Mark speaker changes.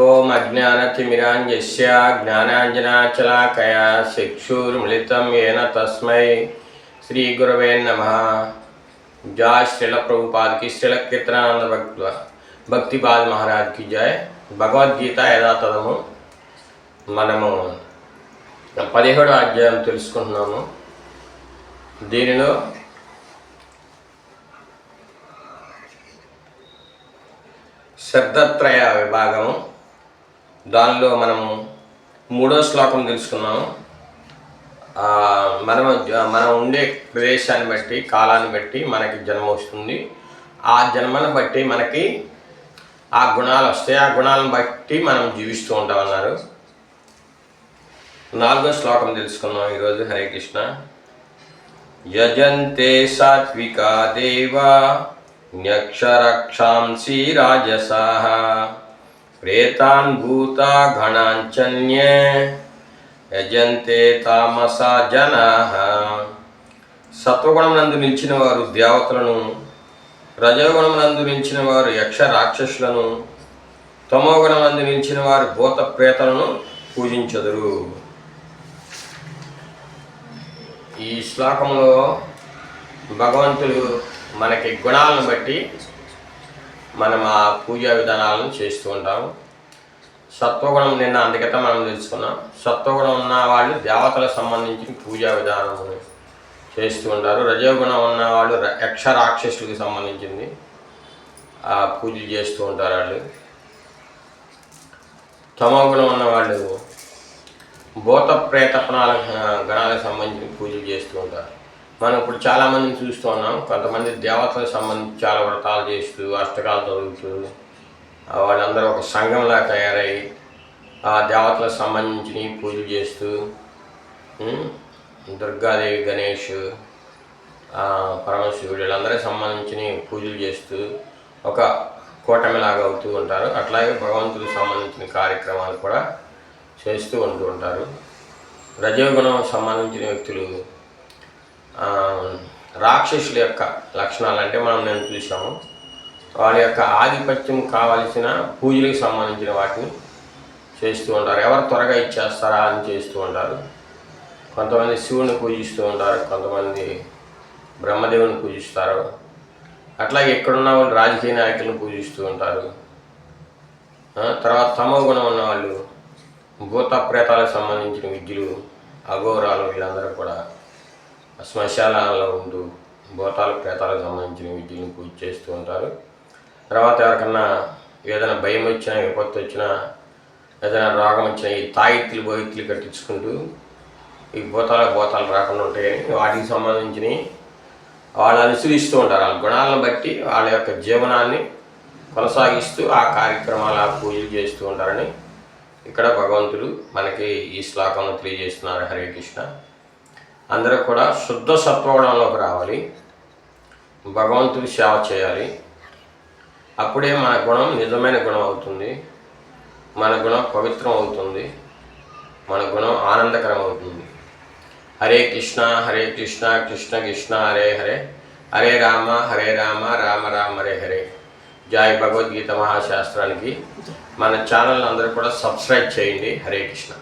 Speaker 1: ఓం అజ్ఞానతిమిరాంజస్య జ్ఞానాంజనాచలాకయా చక్షుర్మిళితం येन తస్మై శ్రీ గురవే నమ జయ శ్రీల ప్రభుపాద్ కి శ్రీల కీర్తనానంద భక్తి భక్తిపాద్ మహారాజ్ కి జయ భగవద్గీత యథాతథము మనము పదిహేడో అధ్యాయం తెలుసుకుంటున్నాము దీనిలో శబ్దత్రయ విభాగము దానిలో మనము మూడో శ్లోకం తెలుసుకున్నాము. మనం మనం ఉండే ప్రదేశాన్ని బట్టి కాలాన్ని బట్టి మనకి జన్మ వస్తుంది. ఆ జన్మను బట్టి మనకి ఆ గుణాలు వస్తాయి. ఆ గుణాలను బట్టి మనం జీవిస్తూ ఉంటాం అన్నారు నాలుగో శ్లోకం తెలుసుకున్నాం ఈరోజు హరే కృష్ణ. యజంతే సాత్వికా దేవా న్యక్షరక్షాంసి ప్రేతాన్ భూత గణాంచన్యే యజంతే తామస జన సత్వగుణమునందు నిలిచిన వారు దేవతలను రజోగుణమునందు నిలిచిన వారు యక్ష రాక్షసులను తమోగుణమందు నిలిచిన వారు భూత ప్రేతలను పూజించదురు. ఈ శ్లోకంలో భగవంతుడు మనకి గుణాలను బట్టి మనం ఆ పూజా విధానాలను చేస్తూ ఉంటాము. సత్వగుణం నిన్న అందుకత మనం తెలుసుకున్నాం. సత్వగుణం ఉన్న వాళ్ళు దేవతలకు సంబంధించిన పూజా విధానం చేస్తూ ఉంటారు. రజోగుణం ఉన్న వాళ్ళు ర- యక్ష రాక్షసులకు సంబంధించింది ఆ పూజలు చేస్తూ ఉంటారు వాళ్ళు. తమోగుణం ఉన్న వాళ్ళు భూత ప్రేతపణాల గణాలకు సంబంధించిన పూజలు చేస్తూ ఉంటారు. మనం ఇప్పుడు చాలామందిని చూస్తూ ఉన్నాం. కొంతమంది దేవతలకు సంబంధించి చాలా వ్రతాలు చేస్తూ అష్టకాలు చదువుతూ వాళ్ళందరూ ఒక సంఘంలా తయారై ఆ దేవతలకు సంబంధించి పూజలు చేస్తూ దుర్గాదేవి గణేష్ పరమశివుడు వీళ్ళందరికీ సంబంధించిన పూజలు చేస్తూ ఒక కూటమిలాగా అవుతూ ఉంటారు. అట్లాగే భగవంతుడికి సంబంధించిన కార్యక్రమాలు కూడా చేస్తూ ఉంటూ ఉంటారు. రజోగుణం సంబంధించిన వ్యక్తులు రాక్షసుల యొక్క లక్షణాలు అంటే మనం నేను చూసాము వాళ్ళ యొక్క ఆధిపత్యం కావలసిన పూజలకు సంబంధించిన వాటిని చేస్తూ ఉంటారు. ఎవరు త్వరగా ఇచ్చేస్తారా అని చేస్తూ ఉంటారు. కొంతమంది శివుని పూజిస్తూ ఉంటారు కొంతమంది బ్రహ్మదేవుని పూజిస్తారు. అట్లాగే ఎక్కడున్న వాళ్ళు రాజకీయ నాయకులను పూజిస్తూ ఉంటారు. తర్వాత తమో గుణం ఉన్న వాళ్ళు భూత ప్రేతాలకు సంబంధించిన విద్యలు అఘోరాలు వీళ్ళందరూ కూడా శ్మశానాలలో ఉంటూ భూతాలు ప్రేతాలకు సంబంధించిన విద్యలను పూజ చేస్తూ ఉంటారు. తర్వాత ఎవరికన్నా ఏదైనా భయం వచ్చినా విపత్తు వచ్చినా ఏదైనా రోగం వచ్చినా ఈ తాయిత్తులు బోయిత్తులు కట్టించుకుంటూ ఈ భూతాలకు భూతాలు రాకుండా ఉంటాయని వాటికి సంబంధించినవి వాళ్ళు అనుసరిస్తూ ఉంటారు. వాళ్ళ గుణాలను బట్టి వాళ్ళ యొక్క జీవనాన్ని కొనసాగిస్తూ ఆ కార్యక్రమాల పూజలు చేస్తూ ఉంటారని ఇక్కడ భగవంతుడు మనకి ఈ శ్లోకంలో తెలియజేస్తున్నారు. హరే కృష్ణ. అందరూ కూడా శుద్ధ సత్వగుణంలోకి రావాలి. భగవంతుడి సేవ చేయాలి. అప్పుడే మన గుణం నిజమైన గుణం అవుతుంది. మన గుణం పవిత్రం అవుతుంది. మన గుణం ఆనందకరం అవుతుంది. హరే కృష్ణ హరే కృష్ణ కృష్ణ కృష్ణ హరే హరే. హరే రామ హరే రామ రామ రామ హరే హరే. జాయ్ భగవద్గీత మహాశాస్త్రానికి మన ఛానల్ అందరూ కూడా సబ్స్క్రైబ్ చేయండి. హరే కృష్ణ.